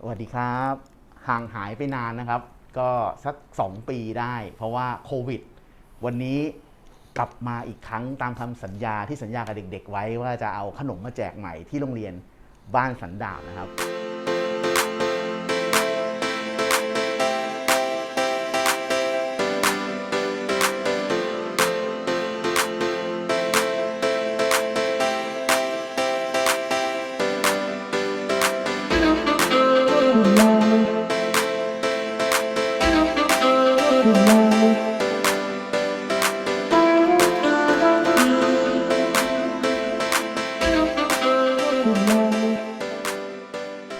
สวัสดีครับ ห่างหายไปนานนะครับ ก็สัก 2 ปีได้ เพราะว่าโควิด วันนี้กลับมาอีกครั้งตามคำสัญญาที่สัญญากับเด็ก ๆ ไว้ว่าจะเอาขนมมาแจกใหม่ที่โรงเรียนบ้านสันดาบนะครับ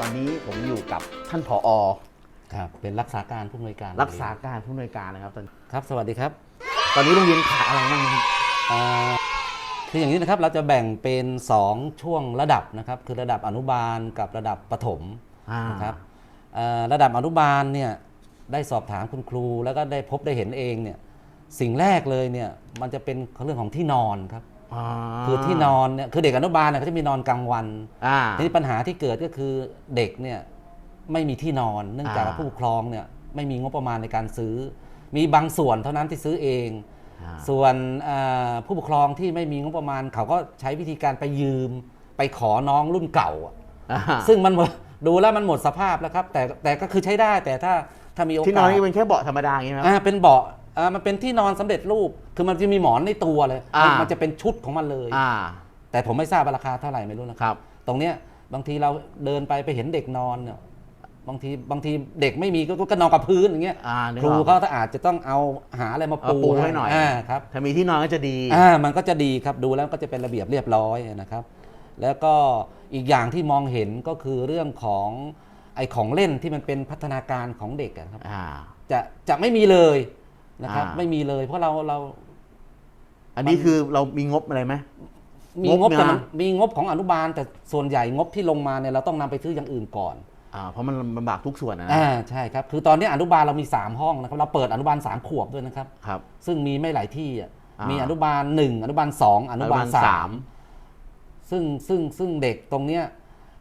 ตอนนี้ผมอยู่กับท่านผอ ครับเป็นรักษาการผู้อำนวยการรักษาการผู้อำนวยการนะครับตอนครับ สวัสดีครับ ตอนนี้โรงเรียนขาดอะไรบ้างครับเอ่อคืออย่างนี้นะครับเราจะแบ่งเป็น 2 ช่วงระดับนะครับคือระดับอนุบาลกับระดับประถมอ่านะครับเอ่อระดับอนุบาลเนี่ยได้สอบถามคุณครู แล้วก็ได้พบได้เห็นเองเนี่ยสิ่งแรกเลยเนี่ยมันจะเป็นเรื่องของที่นอนครับา คือที่นอนเนี่ยคือเด็กอนุบาลเนี่ยเขาจะมีนอนกลางวันอ่าทีนี้ปัญหาที่เกิดก็คือเด็กเนี่ยไม่มีที่นอน เนื่องจากว่าอ่าผู้ปกครองเนี่ยไม่มีงบประมาณในการซื้อ มีบางส่วนเท่านั้นที่ซื้อเองอ่าส่วนเอ่อผู้ปกครองที่ไม่มีงบประมาณ เขาก็ใช้วิธีการไปยืมไปขอน้องรุ่นเก่าอะอ่า ซึ่งมันหมดดูแล้วมันหมดสภาพแล้วครับ แต่แต่ก็คือใช้ได้แต่ถ้าถ้ามีโอกาสที่นอนนี่เป็นแค่เบาะธรรมดาอย่างนี้ไหมครับอ่าเป็นเบาะอ่ามันเป็นที่นอนสำเร็จรูป คือมันจะมีหมอนในตัวเลย อ่ามั มันจะเป็นชุดของมันเลย อ่า แต่ผมไม่ทราบว่าราคาเท่าไหร่ไม่รู้นะครับตรงเนี้ยบางทีเราเดินไปไปเห็นเด็กนอนเนี่ยบางทีบางทีเด็กไม่มีก็ก็ก็นอนกับพื้นอย่างเงี้ยอ่านึกครูออก เขาอาจจะต้องเอาหาอะไรมาเอาปูปูให้หน่อยอ่าครับ ถ้ามีที่นอนก็จะดี อ่ามันก็จะดีครับดูแล้วก็จะเป็นระเบียบเรียบร้อยนะครับ แล้วก็อีกอย่างที่มองเห็นก็คือเรื่องของไอ้ของเล่นที่มันเป็นพัฒนาการของเด็กอะครับ อ่า จะจะไม่มีเลย นะครับ อ่า ไม่มีเลย เพราะเราเรา อันนี้คือเรามีงบอะไรไหม มีงงบบแต่นะมันมีงบของอนุบาล แต่ส่วนใหญ่งบที่ลงมาเนี่ยเราต้องนำไปซื้ออย่างอื่นก่อนอ่าเพราะมันลำบากทุกส่วนนะนะอ่าใช่ครับ คือตอนนี้อนุบาลเรามี 3 ห้องนะครับ เราเปิดอนุบาล 3 ขวบด้วยนะครับ ครับ ซึ่งมีไม่หลายที่อะอ่ามี มีอนุบาล 1 อนุบาล 2 อนุบาลอนุบาลสาม3ซึ่งซึ่งซึ่งเด็กตรงเนี้ย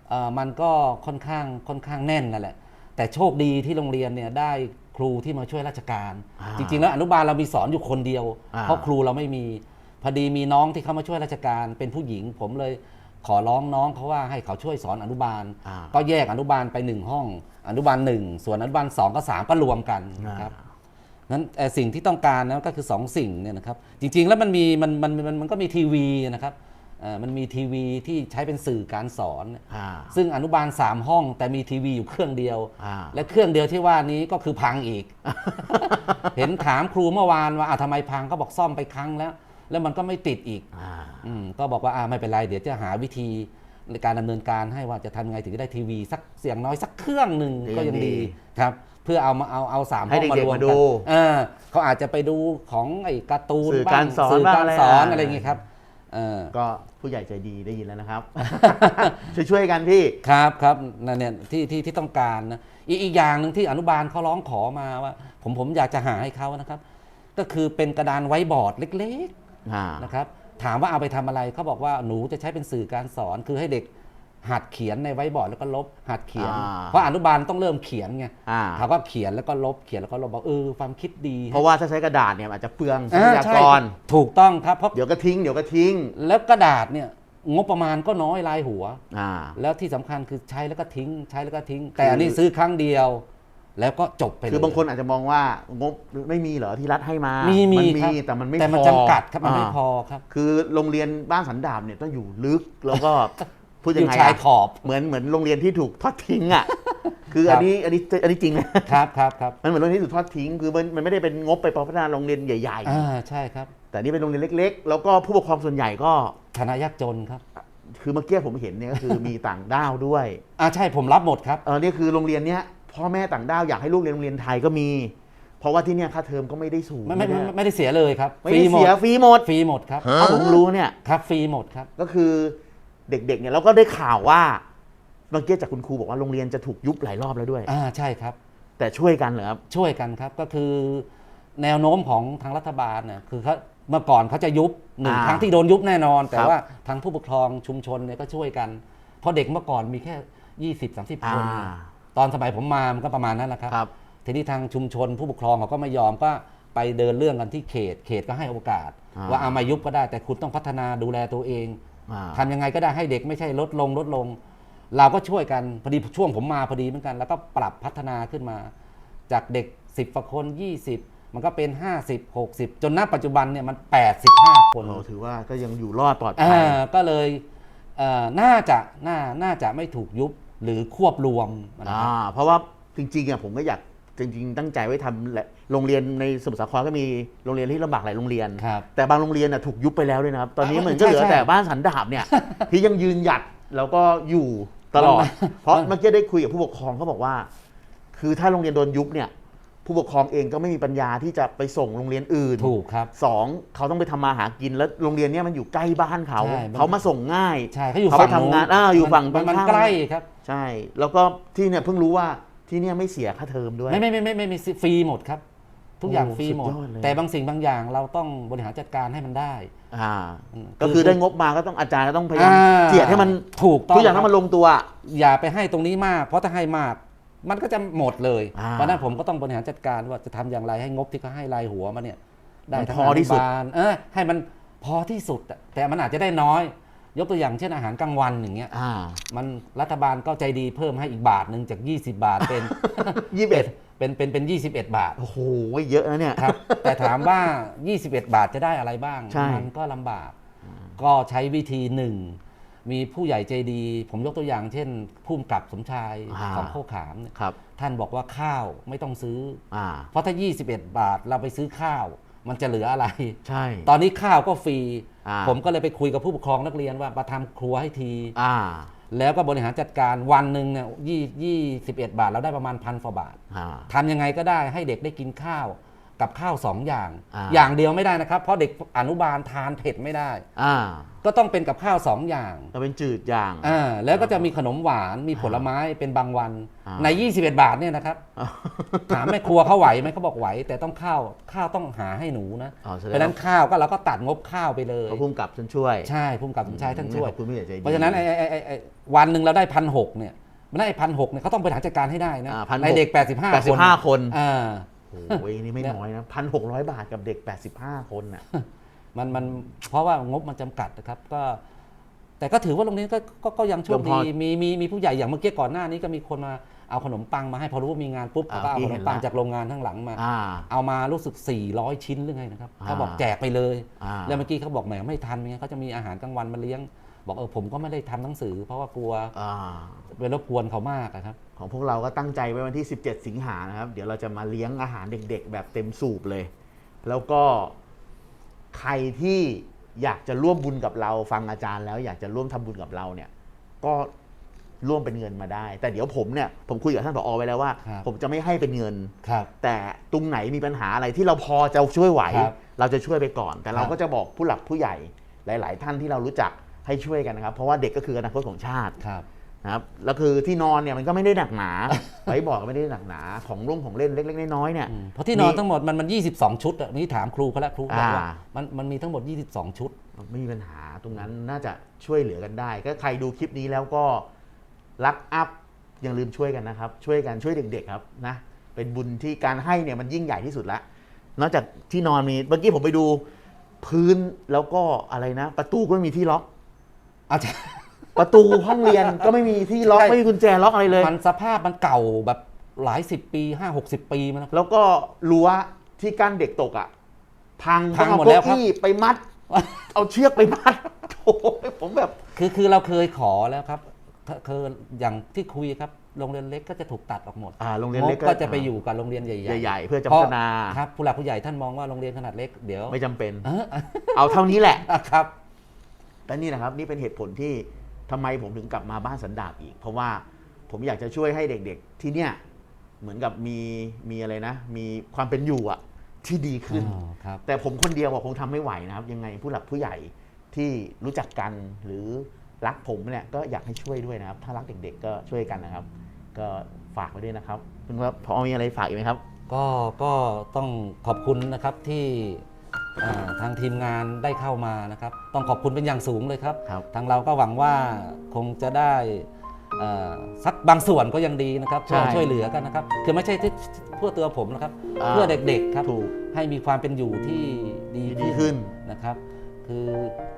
เอ่อมันก็ค่อนข้างค่อนข้างแน่นนั่นแหละ แต่โชคดีที่โรงเรียนเนี่ยได้ ครูที่มาช่วยราชการ อ่าจริงๆแล้วอนุบาลเรามีสอนอยู่คนเดียว อ่า เพราะครูเราไม่มีพอดีมีน้องที่เข้ามาช่วยราชการ เป็นผู้หญิง ผมเลยขอร้องน้องเขาว่าให้เขาช่วยสอนอนุบาล อ่า ก็แยกอนุบาลไปหนึ่งห้อง อนุบาลหนึ่งส่วนอนุบาลสองก็สามก็รวมกันนะครับ นั้นเอ่อสิ่งที่ต้องการนะก็คือสองสิ่งเนี่ยนะครับจริงๆแล้วมันมีมันมันมันมันก็มีทีวีนะครับเอ่อ มันมีทีวีที่ใช้เป็นสื่อการสอนอ่าซึ่งอนุบาล 3 ห้อง แต่มีทีวีอยู่เครื่องเดียวอ่าและเครื่องเดียวที่ว่านี้ก็คือพังอีก เห็นถามครูเมื่อวานว่าอะทำไมพังก็บอกซ่อมไปครั้งแล้ว แล้วมันก็ไม่ติดอีกอ่าอืมก็บอกว่าอ่าไม่เป็นไร เดี๋ยวจะหาวิธีในการดำเนินการให้ว่าจะทำยังไงถึงจะได้ทีวีสักเสียงน้อยสักเครื่องหนึ่งดีก็ยังดีดีครับ เพื่อเอามาเอาเอาสามให้ห้องมาเด็กรๆวมมากัดูนเออเขาอาจจะไปดูของไอ้การ์ตูนสื่อบ้การสอนสื่อบ้างการอะไรสอนอะอะไรอย่างงี้ครับ เออก็ผู้ใหญ่ใจดีได้ยินแล้วนะครับช่วยๆกันพี่ ครับครับนั่นเนี่ยที่ที่ที่ต้องการนะอีกอีกอย่างหนึ่งที่อนุบาลเขาร้องขอมาว่า ผมผมอยากจะหาให้เขานะครับ ก็คือเป็นกระดานไว้บอร์ดเล็กอ่าๆนะครับถามว่าเอาไปทำอะไรเขาบอกว่าหนูจะใช้เป็นสื่อการสอนคือให้เด็ก หัดเขียนในไว้บอร์ดแล้วก็ลบ หัดเขียน อ่า เพราะอนุบาลต้องเริ่มเขียนไงอ่าเขาก็เขียนแล้วก็ลบเขียนแล้วก็ลบบอกเออความคิดดีเพราะว่าถ้าใช้กระดาษเนี่ยอาจจะเปลืองทรัอ่าพยาใช่กร ถูกต้องครับเพราะเดี๋ยวก็ทิ้งเดี๋ยวก็ทิ้งแล้วกระดาษเนี่ยงบประมาณก็น้อยรายหัว อ่า แล้วที่สำคัญคือใช้แล้วก็ทิ้ง ใช้แล้วก็ทิ้ง แต่อันนี้ซื้อครั้งเดียว แล้วก็จบไปเลย คือบางคนอาจจะมองว่างบไม่มีเหรอที่รัฐให้มา มีมีนครับแต่มันไม่แต่มันพอจำกัดครับมันไม่าพอครับ คือโรงเรียนบ้านสันดาบเนี่ยต้องอยู่ลึกแล้วก็ พูดอยังยู่ไงชายอะขอบ เหมือนเหมือนโรงเรียนที่ถูกทอดทิ้งอะ คือครัอับนนี้อันนี้อันนี้จริงนะครับครับครับมันเหมือนโรงเรียนที่ถูกทอดทิ้ง คือมันมันไม่ได้เป็นงบไปพัฒนาโรงเรียนใหญ่อ่าใช่ครับๆแต่นี่เป็นโรงเรียนเล็ก ๆ แล้วก็ผู้ปกครองส่วนใหญ่ก็ฐานะยากจนครับ คือเมื่อกี้ผมเห็นเนี่ยก็คือมีต่างด้าวด้วยอ่าใช่ผมรับหมดครับเออเนี่ยคือโรงเรียนเนี้ยพ่อแม่ต่างด้าวอยากให้ลูกเรียนโรงเรียนไทยก็มี เพราะว่าที่เนี่ยค่าเทอมก็ไม่ได้สูงไม่ไม่ด้ไม่ไม่ได้เสียเลยครับไม่ได้เสียฟรีหมดฟรีหมดครับเอาผมรู้เนี่ยครับฟรีหมดครับก็คือ เด็กๆเนี่ยเราก็ได้ข่าวว่าเมื่อกี้จากคุณครูบอกว่าโรงเรียนจะถูกยุบหลายรอบแล้วด้วย อ่าใช่ครับ แต่ช่วยกันเหรอครับช่วยกันครับก็คือแนวโน้มของทางรัฐบาลเนี่ยคือเขาเมื่อก่อนเขาจะยุบหนึ่งอ่าครั้งที่โดนยุบแน่นอน แต่ครับว่าทางผู้ปกครองชุมชนเนี่ยก็ช่วยกัน เพราะเด็กเมื่อก่อนมีแค่ 20 30 คน อ่าตตอนสมัยผมมามันก็ประมาณนั้นแหละครับ ครับ ทีนี้ทางชุมชนผู้ปกครองเขาก็ไม่ยอมก็ไปเดินเรื่องกันที่เขต เขตก็ให้โอกาส อ่า ว่าเอามายุบก็ได้แต่คุณต้องพัฒนาดูแลตัวเองอ่า ทำยังไงก็ได้ให้เด็กไม่ใช่ลดลงลดลง เราก็ช่วยกันพอดีช่วงผมมาพอดีเหมือนกัน แล้วก็ปรับพัฒนาขึ้นมา จากเด็ก 10กว่าคน 20 มันก็เป็น 50 60 จนณปัจจุบันเนี่ยมัน 85 คนเราถือว่าก็ยังอยู่รอดปลอดภัอ่ายก็เลยเอ่อน่าจะน่าน่าจะไม่ถูกยุบหรือควบรวมนะอ่าครับเพราะว่าจริงๆอะผมก็อยาก จริงๆตั้งใจไว้ทำแหละโรงเรียนในสมุทรสาครก็มีโรงเรียนที่ลำบากหลายโรงเรียน ครับ แต่บางโรงเรียนน่ะถูกยุบไปแล้วด้วยนะครับ ตอนนี้อ่าเหมือนก็เหลือใช่ใช่ แต่บ้านสันดาบเนี่ย ที่ยังยืนหยัดแล้วก็อยู่ตลอดมันเพราะมันเมื่อกี้ได้คุยกับผู้ปกครองเขาบอกว่า คือถ้าโรงเรียนโดนยุบเนี่ย ผู้ปกครองเองก็ไม่มีปัญญาที่จะไปส่งโรงเรียนอื่นถูกครับ สองเขาต้องไปทำมาหากินแล้วโรงเรียนเนี้ยมันอยู่ใกล้บ้านเขา ใช่มัน เขามาส่งง่าย ใช่เขาอยู่เขาไปฝั่งทำงานนู้อ่าอยู่ฝั่งมันมันตรงข้าม ใกล้ครับ ใช่ แล้วก็ที่เนี่ยเพิ่งรู้ว่า ที่เนี่ยไม่เสียค่าเทอมด้วย ไม่ไม่ไม่ไม่ไม่ไม่ฟรีหมดครับ ทุกอย่างโอ้ฟรีหมด สุดยอดเลย แต่บางสิ่งบางอย่างเราต้องบริหารจัดการให้มันได้ อ่า อืมก็คือได้งบมาก็ต้องอาจารย์ก็ต้องพยายามอ่าเจียดให้มันถูกต้องทุกอย่างครัต้อบงมันลงตัว อย่าไปให้ตรงนี้มาก เพราะถ้าให้มาก มันก็จะหมดเลยอ่าเพราะฉะนั้นผมก็ต้องบริหารจัดการว่าจะทำอย่างไรให้งบที่เขาให้รายหัวมาเนี่ย ได้มันทั้งพอที่สุดนุบาลเออให้มันพอที่สุดอะแต่มันอาจจะได้น้อย ยกตัวอย่างเช่นอาหารกลางวันอย่างเงี้ยอ่า มันรัฐบาลก็ใจดีเพิ่มให้อีกบาทหนึ่งจาก 20 บาทเป็น ยี่สิบเอ็ดเป็นเป็นเป็น 21 บาทโอ้โหเยอะนะเนี่ย ครับ แต่ถามว่า 21 บาทจะได้อะไรบ้าง ใช่ มันก็ลำบาก ก็ใช้วิธีหนึ่ง มีผู้ใหญ่ใจดี ผมยกตัวอย่างเช่นผู้กำกับสมชายาของโคกขามเนี่ยครับ ท่านบอกว่าข้าวไม่ต้องซื้อ อ่า เพราะถ้า 21 บาทเราไปซื้อข้าว มันจะเหลืออะไร ใช่ ตอนนี้ข้าวก็ฟรี อ่า ผมก็เลยไปคุยกับผู้ปกครองนักเรียนว่ามาทำครัวให้ที อ่าแล้วก็บริหารจัดการวันหนึ่งเนี่ยยี่ยี่สิบเอ็ดบาทเราได้ประมาณพันกว่าบาทอ่า ทำยังไงก็ได้ให้เด็กได้กินข้าว กับข้าวสองอย่าง อ่า อย่างเดียวไม่ได้นะครับ เพราะเด็กอนุบาลทานเผ็ดไม่ได้ อ่าก็ต้องเป็นกับข้าวสองอย่างก็เป็นจืดอย่าง อ่าแล้วก็จะมีขนมหวานมีผลไม้เป็นบางวัน อ่า ใน 21 บาทเนี่ยนะครับ ถามแม่ครัวเขาไหวไหมเขาบอกไหว แต่ต้องข้าวข้าวต้องหาให้หนูนะอ๋อแสดงเพราะฉะนั้นข้าวก็เราก็ตัดงบข้าวไปเลยเขาพุ่มกับฉันช่วยใช่พุ่มกับสมชายท่านช่วย ขอบคุณผู้ใหญ่ใจดี เพราะฉะนั้นไอ้ไอ้ไอ้ไอ้วันหนึ่งเราได้พันหกเนี่ยมันได้พันหกเนี่ยเขาต้องบริหารจัดการให้ได้นะอ่า1,600ในเด็ก 85แปดสิบห้าคน อ่า โอ้ยนี่ไม่น้อยนะพันหกร้อยบาทกับเด็กแปดสิบห้าคนน่ะมันมันเพราะว่างบมันจำกัดนะครับก็ แต่ก็ถือว่าโรงเรียนก็ก็ก็ยังโชคยังพดีอมีมีมีผู้ใหญ่อย่างเมื่อกี้ก่อนหน้านี้ก็มีคนมาเอาขนมปังมาให้พอรู้ว่ามีงานปุ๊บอ่าเขาก็เอาพี่ขนเห็มนปังละจากโรงงานข้างหลังมาอ่าเอามารู้สึก 400 ชิ้นหรือไงนะครับอ่าเขาบอกแจกไปเลยอ่าแล้วเมื่อกี้เขาบอกแหมไม่ทันไงเขาจะมีอาหารกลางวันมาเลี้ยง บอกเออผมก็ไม่ได้ทำหนังสือ เพราะว่ากลัวอ่าไปรบกวนเขามากอะครับ ของพวกเราก็ตั้งใจไว้วันที่ 17 สิงหานะครับ เดี๋ยวเราจะมาเลี้ยงอาหารเด็ก ๆ แบบเต็มสูบเลย แล้วก็ใครที่อยากจะร่วมบุญกับเราฟังอาจารย์แล้วอยากจะร่วมทำบุญกับเราเนี่ยก็ร่วมเป็นเงินมาได้ แต่เดี๋ยวผมเนี่ยผมคุยกับท่านผอไว้แล้วว่าครับผมจะไม่ให้เป็นเงินครับแต่ตรงไหนมีปัญหาอะไรที่เราพอจะช่วยไหวครับเราจะช่วยไปก่อน แต่เราครับก็จะบอกผู้หลักผู้ใหญ่หลาย ๆ ท่านที่เรารู้จักให้ช่วยกันนะครับ เพราะว่าเด็กก็คืออนาคตของชาติ ครับนะครับแล้วคือที่นอนเนี่ยมันก็ไม่ได้หนักหนาไว้บอกก็ไม่ได้หนักหนาของร่วงของเล่นเล็กๆน้อยๆเนี่ยอืมเพราะที่นอนทั้งหมดมันมัน22 ชุดอะนี่ถามครูเขาแล้วครูบอกว่าอ่ามันมันมีทั้งหมด 22 ชุด ไม่มีปัญหาตรงนั้นน่าจะช่วยเหลือกันได้ ก็ใครดูคลิปนี้แล้วก็รักอัพอย่าลืมช่วยกันนะครับ ช่วยกันช่วยเด็ก ๆ ครับนะเป็นบุญที่การให้เนี่ยมันยิ่งใหญ่ที่สุดละนอกจากที่นอนมีเมื่อกี้ผมไปดูพื้นแล้วก็อะไรนะ ประตูก็ไม่มีที่ล็อกอาจารย์ ประตูห้องเรียนก็ไม่มีที่ล็อกใช่ ไม่มีกุญแจล็อกอะไรเลย มันสภาพมันเก่าแบบหลายสิบปีห้าหกสิบปีมาแล้ว แล้วก็รั้วที่กั้นเด็กตกอะ พังพังต้องหมเอาดแล้วเก้าอี้ไปมัด เอาเชือกไปมัดโอ้ยผมแบบ คือคือเราเคยขอแล้วครับเคเคยอย่างที่คุยครับโรงเรียนเล็กก็จะถูกตัดออกหมดอ่าโรงเรียนเล็กงบก็จะไปอยู่กับโรงเรียนใหญ่ๆใหญ่ๆเพื่อจะพพัราฒนาครับผู้หลักผู้ใหญ่ท่านมองว่าโรงเรียนขนาดเล็กเดี๋ยวไม่จำเป็น เออเอาเท่านี้แหละ ครับ และนี่นะครับ นี่เป็นเหตุผลที่ ทำไมผมถึงกลับมาบ้านสันดาบอีก เพราะว่าผมอยากจะช่วยให้เด็กๆ ที่เนี่ยเหมือนกับมีมีอะไรนะ มีความเป็นอยู่อะที่ดีขึ้นอ๋อครับแต่ผมคนเดียวอะคงทำไม่ไหวนะครับ ยังไงผู้หลักผู้ใหญ่ที่รู้จักกันหรือรักผมเนี่ยก็อยากให้ช่วยด้วยนะครับ ถ้ารักเด็กๆ ก็ช่วยกันนะครับ ก็ฝากไว้ด้วยนะครับคุณว่าพอมีอะไรฝากอีกไหมครับ ก็ก็ต้องขอบคุณนะครับที่อ่า ทางทีมงานได้เข้ามานะครับ ต้องขอบคุณเป็นอย่างสูงเลยครับ ครับ ทางเราก็หวังว่าคงจะได้เอ่อสักบางส่วนก็ยังดีนะครับใช่ช่วยช่วยเหลือกันนะครับ คือไม่ใช่ที่เพื่อตัวผมนะครับ อ่า เพื่อเด็กๆครับ ถูก ให้มีความเป็นอยู่ที่ดีดีขึ้นนะครับ คือ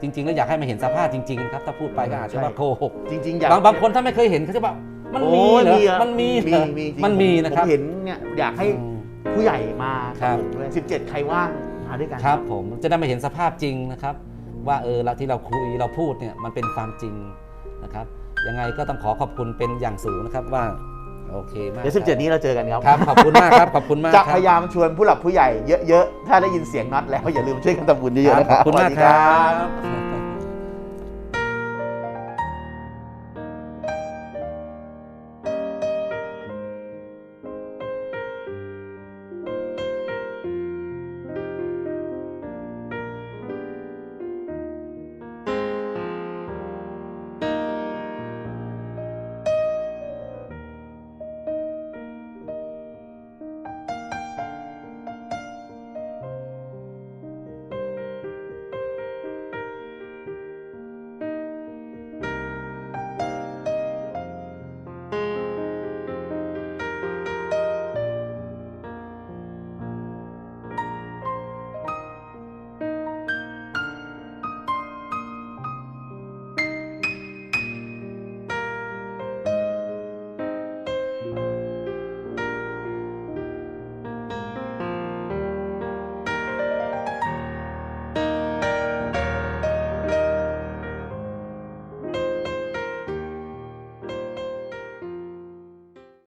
จริง ๆ แล้วอยากให้มาเห็นสภาพจริงๆนะครับ ถ้าพูดไปก็อาจจะว่าใช่ โกหกจริง ๆ อยากบางบางคนถ้าไม่เคยเห็นเขาจะว่ามันมีโอ้ยเหรออะมันมีเหรอมีจริงมันมีนะครับผมเห็นเนี่ยอยากให้อืม ผู้ใหญ่มาครักับ บผมด้วย17 ใครว่าง มาด้วยกันครับผมจะได้มาเห็นสภาพจริงนะครับ ว่าเออเราที่เราคุยเราพูดเนี่ยมันเป็นความจริงนะครับยังไงก็ต้องขอขอบคุณเป็นอย่างสูงนะครับว่าโอเคมากเดี๋ยว17นี้เราเจอกันครับครับขอบคุณมากครับขอบคุณมากจะครับพยายามชวนผู้หลักผู้ใหญ่เยอะๆถ้าได้ยินเสียงน็อตแล้วอย่าลืมช่วยกันทำบุญเยอะๆนะคขรัอบบคุณมากสวัสดีครับ